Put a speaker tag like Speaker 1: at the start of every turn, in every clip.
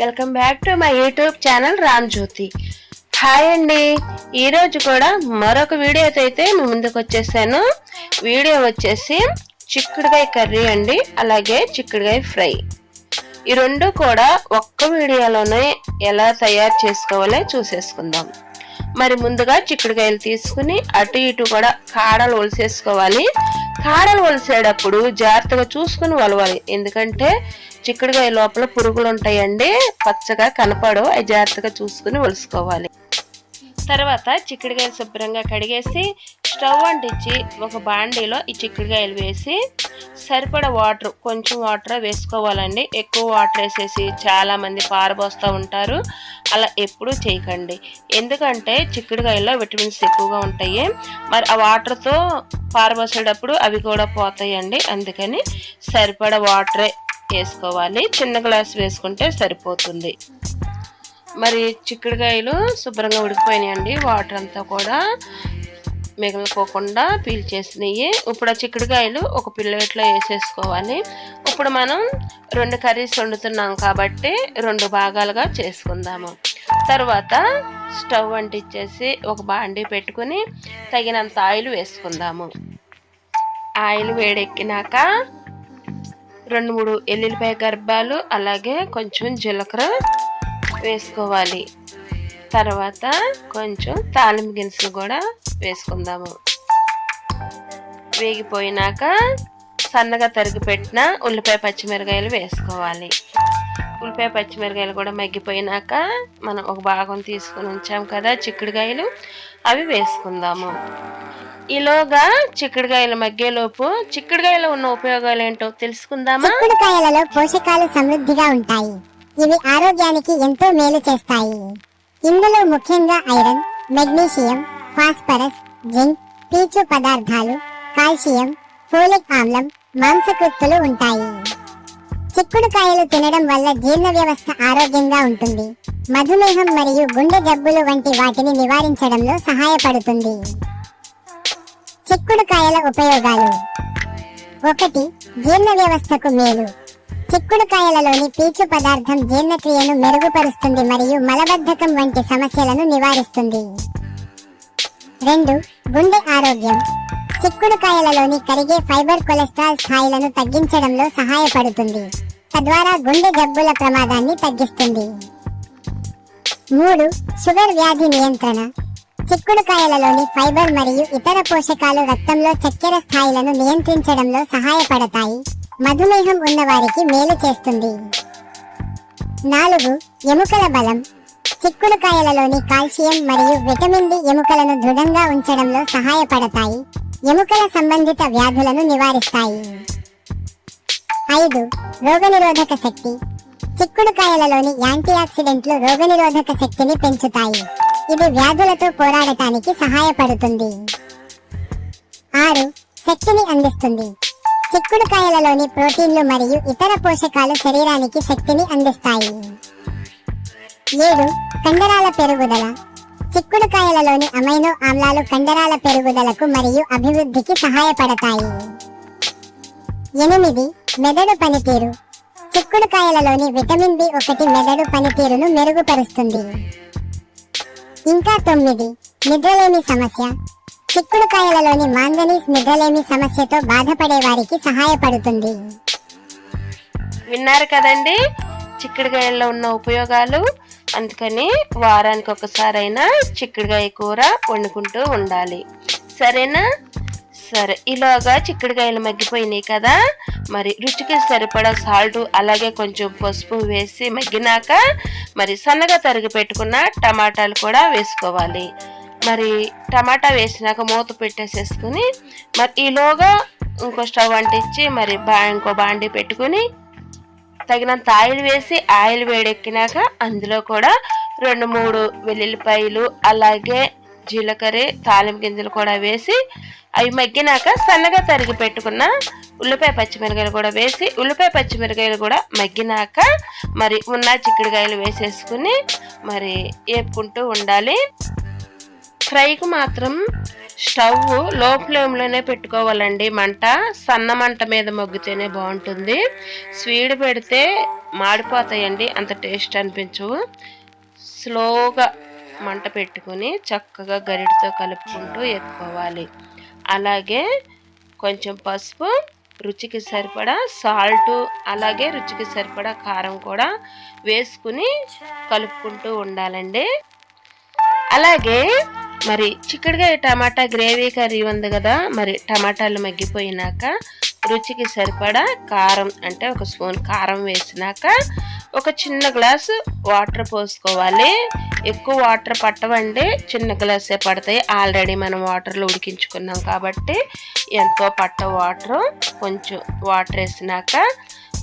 Speaker 1: Welcome back to my YouTube channel Ram Jyothi. Hi అండి. ఈరోజు కూడా మరొక వీడియోతో అయితే మీ ముందుకు వచ్చేసాను. వీడియో వచ్చేసి చిక్కుడుకాయ కర్రీ అండి. అలాగే చిక్కుడుకాయ ఫ్రై. ఈ రెండు కూడా ఒక్క వీడియోలోనే ఎలా తయారు చేసుకోవాలో చూసేసుకుందాం. మరి ముందుగా చిక్కుడుకాయలు తీసుకుని అటు ఇటు కూడా కాడలు ఒలిసేసుకోవాలి. కాడలు ఒలిసేటప్పుడు జాగ్రత్తగా చూసుకుని వలవాలి ఎందుకంటే చిక్కుడుకాయ లోపల పురుగులు ఉంటాయండి. పచ్చగా కనపడవు. అవి జాగ్రత్తగా చూసుకుని ఒలుసుకోవాలి. తర్వాత చిక్కుడుకాయలు శుభ్రంగా కడిగేసి స్టవ్ అంటించి ఒక బాండీలో ఈ చిక్కుడుకాయలు వేసి సరిపడ వాటర్ కొంచెం వాటర్ వేసుకోవాలండి. ఎక్కువ వాటర్ వేసేసి చాలామంది పారబోస్తూ ఉంటారు. అలా ఎప్పుడూ చేయకండి. ఎందుకంటే చిక్కుడుకాయల్లో విటమిన్స్ ఎక్కువగా ఉంటాయి. మరి ఆ వాటర్తో పారబోసేటప్పుడు అవి కూడా పోతాయండి. అందుకని సరిపడ వాటరే వేసుకోవాలి. చిన్న గ్లాస్ వేసుకుంటే సరిపోతుంది. మరి చిక్కుడుకాయలు శుభ్రంగా ఉడికిపోయినాయండి. వాటర్ అంతా కూడా మిగిలిపోకుండా పీల్చేసినాయి ఇప్పుడు ఆ చిక్కుడుకాయలు ఒక ప్లేట్లో వేసేసుకోవాలి. ఇప్పుడు మనం రెండు కర్రీస్ వండుతున్నాం కాబట్టి రెండు భాగాలుగా చేసుకుందాము. తర్వాత స్టవ్ అంటించేసి ఒక బాండీ పెట్టుకుని తగినంత ఆయిల్ వేసుకుందాము. ఆయిల్ వేడెక్కినాక రెండు మూడు ఎల్లుల్లిపాయ గర్భాలు అలాగే కొంచెం జీలకర్ర వేసుకోవాలి. తర్వాత కొంచెం తాలింపు గింజలు కూడా వేసుకుందాము. వేగిపోయినాక సన్నగా తరిగి పెట్టిన ఉల్లిపాయ పచ్చిమిరకాయలు వేసుకోవాలి. ఉల్లిపాయ పచ్చిమిరకాయలు కూడా మగ్గిపోయినాక మనం ఒక భాగం తీసుకుని ఉంచాం కదా చిక్కుడుకాయలు అవి వేసుకుందాము. ఈలోగా చిక్కుడుకాయలు మగ్గేలోపు చిక్కుడుకాయలో ఉన్న ఉపయోగాలు ఏంటో తెలుసుకుందామా?
Speaker 2: చిక్కుడుకాయలలో పోషకాలు సమృద్ధిగా ఉంటాయి. ఇవి ఆరోగ్యానికి ఎంతో మేలు చేస్తాయి. ఇందులో ముఖ్యంగా ఐరన్ మెగ్నీషియం ఫాస్ఫరస్ జింక్ పీచు పదార్థాలు కాల్షియం ఫోలిక్ ఆమ్లం మాంసకృత్తులు ఉంటాయి. చిక్కుడుకాయలు తినడం వల్ల జీర్ణ వ్యవస్థ ఆరోగ్యంగా ఉంటుంది. మధుమేహం మరియు గుండె జబ్బులు వంటి వాటిని నివారించడంలో సహాయపడుతుంది. చిక్కుడుకాయల ఉపయోగాలు. ఒకటి జీర్ణ వ్యవస్థకు మేలు. చిక్కుడుకాయలలోని పీచు పదార్థం జీర్ణక్రియను మెరుగుపరుస్తుంది మరియు మలబద్ధకం వంటి సమస్యలను నివారిస్తుంది. రెండు గుండె ఆరోగ్యం. చిక్కుడుకాయలలోని కరిగే ఫైబర్ కొలెస్ట్రాల్ స్థాయిలను తగ్గించడంలో సహాయపడుతుంది. తద్వారా గుండె జబ్బుల ప్రమాదాన్ని తగ్గిస్తుంది. మూడు షుగర్ వ్యాధి నియంత్రణ. చిక్కుడుకాయలలోని ఫైబర్ మరియు ఇతర పోషకాలు రక్తంలో చక్కెర స్థాయిలను నియంత్రించడంలో సహాయపడతాయి. మధుమేహం ఉన్నవారికి మేలు చేస్తుంది. నాలుగు ఎముకల బలం. చిక్కుడుకాయలలోని కాల్షియం మరియు విటమిన్ డి ఎముకలను దృఢంగా ఉంచడంలో సహాయపడతాయి. ఎముకల సంబంధిత వ్యాధులను నివారిస్తాయి. ఐదు రోగనిరోధక శక్తి. చిక్కుడుకాయలలోని యాంటీ ఆక్సిడెంట్లు రోగనిరోధక శక్తిని పెంచుతాయి. ఇది వ్యాధులతో పోరాడటానికి సహాయపడుతుంది. ఆరు శక్తిని అందిస్తుంది. చిక్కుడు కాయలలోని ప్రోటీన్లు మరియు ఇతర పోషకాలు శరీరానికి శక్తిని అందిస్తాయి. ఏడు కండరాల పెరుగుదల. చిక్కుడుకాయలలోని అమైనో ఆమ్లాలు కండరాల పెరుగుదలకు మరియు అభివృద్ధికి సహాయపడతాయి. ఎనిమిది మెదడు పనితీరు. చిక్కుడుకాయలలోని విటమిన్ బి ఒకటి మెదడు పనితీరును మెరుగుపరుస్తుంది. ఇంకా తొమ్మిది నిద్రలేని సమస్య. చిక్కుడుకాయలలోని మాంగనీస్ నిద్రలేమి సమస్యతో బాధపడే వారికి సహాయపడుతుంది.
Speaker 1: విన్నారు కదండి? చిక్కుడుకాయల్లో ఉన్న ఉపయోగాలు. అందుకని వారానికి ఒకసారైనా చిక్కుడుకాయ కూర వండుకుంటూ ఉండాలి. సరేనా? సరే ఇలాగా చిక్కుడుకాయలు మగ్గిపోయినాయి కదా? మరి రుచికి సరిపడా సాల్ట్ అలాగే కొంచెం పసుపు వేసి మగ్గినాక మరి సన్నగా తరిగి పెట్టుకున్న టమాటాలు కూడా వేసుకోవాలి. మరి టమాటా వేసినాక మూత పెట్టేసేసుకుని మరి ఈలోగా ఇంకో స్టవ్ అంటించి మరి బా ఇంకో బాండి పెట్టుకుని తగినంత ఆయిల్ వేసి ఆయిల్ వేడెక్కినాక అందులో కూడా రెండు మూడు వెల్లుల్లిపాయలు అలాగే జీలకర్ర తాలింపు గింజలు కూడా వేసి అవి మగ్గినాక సన్నగా తరిగి పెట్టుకున్న ఉల్లిపాయ పచ్చిమిరకాయలు కూడా వేసి ఉల్లిపాయ పచ్చిమిరకాయలు కూడా మగ్గినాక మరి ఉన్న చిక్కుడుకాయలు వేసేసుకుని మరి వేపుకుంటూ ఉండాలి. ఫ్రైకి మాత్రం స్టవ్లో ఫ్లేమ్లోనే పెట్టుకోవాలండి. మంట సన్న మంట మీద మొగ్గితేనే బాగుంటుంది. స్వీడ్ పెడితే మాడిపోతాయండి. అంత టేస్ట్ అనిపించవు. స్లోగా మంట పెట్టుకుని చక్కగా గరిటితో కలుపుకుంటూ ఎత్తుకోవాలి. అలాగే కొంచెం పసుపు రుచికి సరిపడా సాల్ట్ అలాగే రుచికి సరిపడా కారం కూడా వేసుకుని కలుపుకుంటూ ఉండాలండి. అలాగే మరి చిక్కుడుగాయ టమాటా గ్రేవీ కర్రీ ఉంది కదా మరి టమాటాలు మగ్గిపోయినాక రుచికి సరిపడా కారం అంటే ఒక స్పూన్ కారం వేసినాక ఒక చిన్న గ్లాసు వాటర్ పోసుకోవాలి. ఎక్కువ వాటర్ పట్టవండి చిన్న గ్లాసే పడతాయి. ఆల్రెడీ మనం వాటర్లో ఉడికించుకున్నాం కాబట్టి ఎంతో పట్ట వాటర్ కొంచెం వాటర్ వేసినాక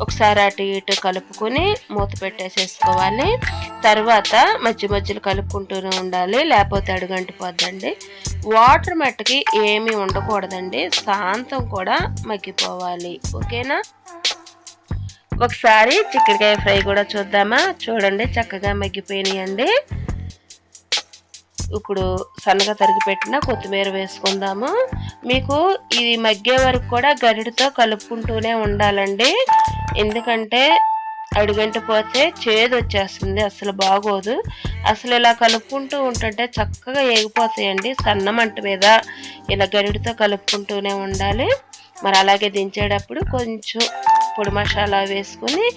Speaker 1: ఒకసారి అటు ఇటు కలుపుకొని మూత పెట్టేసేసుకోవాలి. తర్వాత మధ్య మధ్యలో కలుపుకుంటూనే ఉండాలి లేకపోతే అడుగంటిపోద్దండి. వాటర్ మట్టుకి ఏమీ ఉండకూడదండి శాంతం కూడా మగ్గిపోవాలి. ఓకేనా? ఒకసారి చిక్కుడుకాయ ఫ్రై కూడా చూద్దామా? చూడండి చక్కగా మగ్గిపోయినాయండి. ఇప్పుడు సన్నగా తరిగి పెట్టిన కొత్తిమీర వేసుకుందాము. మీకు ఇది మగ్గే వరకు కూడా గరిటతో కలుపుకుంటూనే ఉండాలండి. ఎందుకంటే అడుగంట పోతే చేదు వచ్చేస్తుంది అసలు బాగోదు. అసలు ఇలా కలుపుకుంటూ ఉంటుంటే చక్కగా ఏగిపోతాయండి సన్న మంట మీద. ఇలా గరిడితో కలుపుకుంటూనే ఉండాలి. మరి అలాగే దించేటప్పుడు కొంచెం పొడి మసాలా వేసుకుని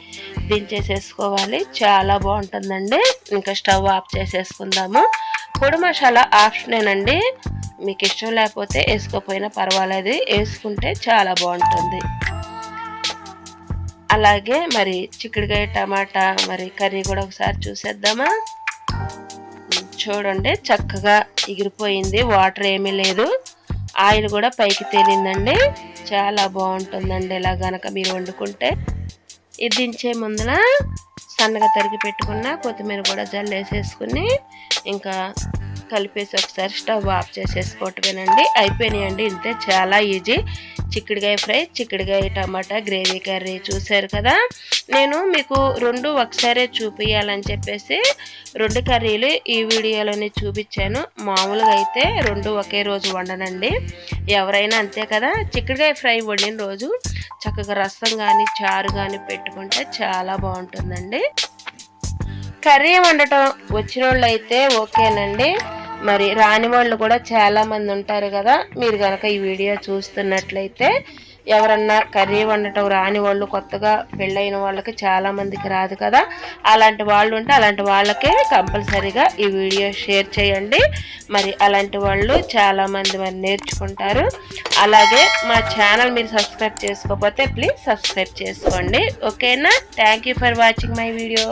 Speaker 1: దించేసేసుకోవాలి. చాలా బాగుంటుందండి. ఇంకా స్టవ్ ఆఫ్ చేసేసుకుందాము. పొడి మసాలా ఆప్షనేనండి మీకు ఇష్టం లేకపోతే వేసుకోపోయినా పర్వాలేదు. వేసుకుంటే చాలా బాగుంటుంది. అలాగే మరి చిక్కుడుకాయ టమాటా మరి కర్రీ కూడా ఒకసారి చూసేద్దామా? చూడండి చక్కగా ఎగిరిపోయింది. వాటర్ ఏమీ లేదు. ఆయిల్ కూడా పైకి తేలిందండి. చాలా బాగుంటుందండి. ఇలా గనక మీరు వండుకుంటే. ఇది దించే ముందర సన్నగా తరిగి పెట్టుకున్న కొత్తిమీర కూడా జల్లేసేసుకుని ఇంకా కలిపేసి ఒకసారి స్టవ్ ఆఫ్ చేసేసుకోవటమేనండి. అయిపోయినాయండి. ఇంతే చాలా ఈజీ. చిక్కుడుకాయ ఫ్రై చిక్కుడుకాయ టమాటా గ్రేవీ కర్రీ చూశారు కదా? నేను మీకు రెండు ఒకసారి చూపించాలని చెప్పేసి రెండు కర్రీలు ఈ వీడియోలోనే చూపించాను. మామూలుగా అయితే రెండు ఒకే రోజు వండనండి. ఎవరైనా అంతే కదా? చిక్కుడుకాయ ఫ్రై వండిన రోజు చక్కగా రసం కానీ చారు కానీ పెట్టుకుంటే చాలా బాగుంటుందండి. కర్రీ వండటం వచ్చిన వాళ్ళు అయితే ఓకేనండి. మరి రాని వాళ్ళు కూడా చాలామంది ఉంటారు కదా. మీరు కనుక ఈ వీడియో చూస్తున్నట్లయితే ఎవరన్నా కర్రీ వండటం రాని వాళ్ళు కొత్తగా పెళ్ళైన వాళ్ళకి చాలామందికి రాదు కదా. అలాంటి వాళ్ళు ఉంటే అలాంటి వాళ్ళకే కంపల్సరీగా ఈ వీడియో షేర్ చేయండి. మరి అలాంటి వాళ్ళు చాలామంది మరి నేర్చుకుంటారు. అలాగే మా ఛానల్ మీరు సబ్స్క్రైబ్ చేసుకోకపోతే ప్లీజ్ సబ్స్క్రైబ్ చేసుకోండి. ఓకేనా? Thank you for watching my video.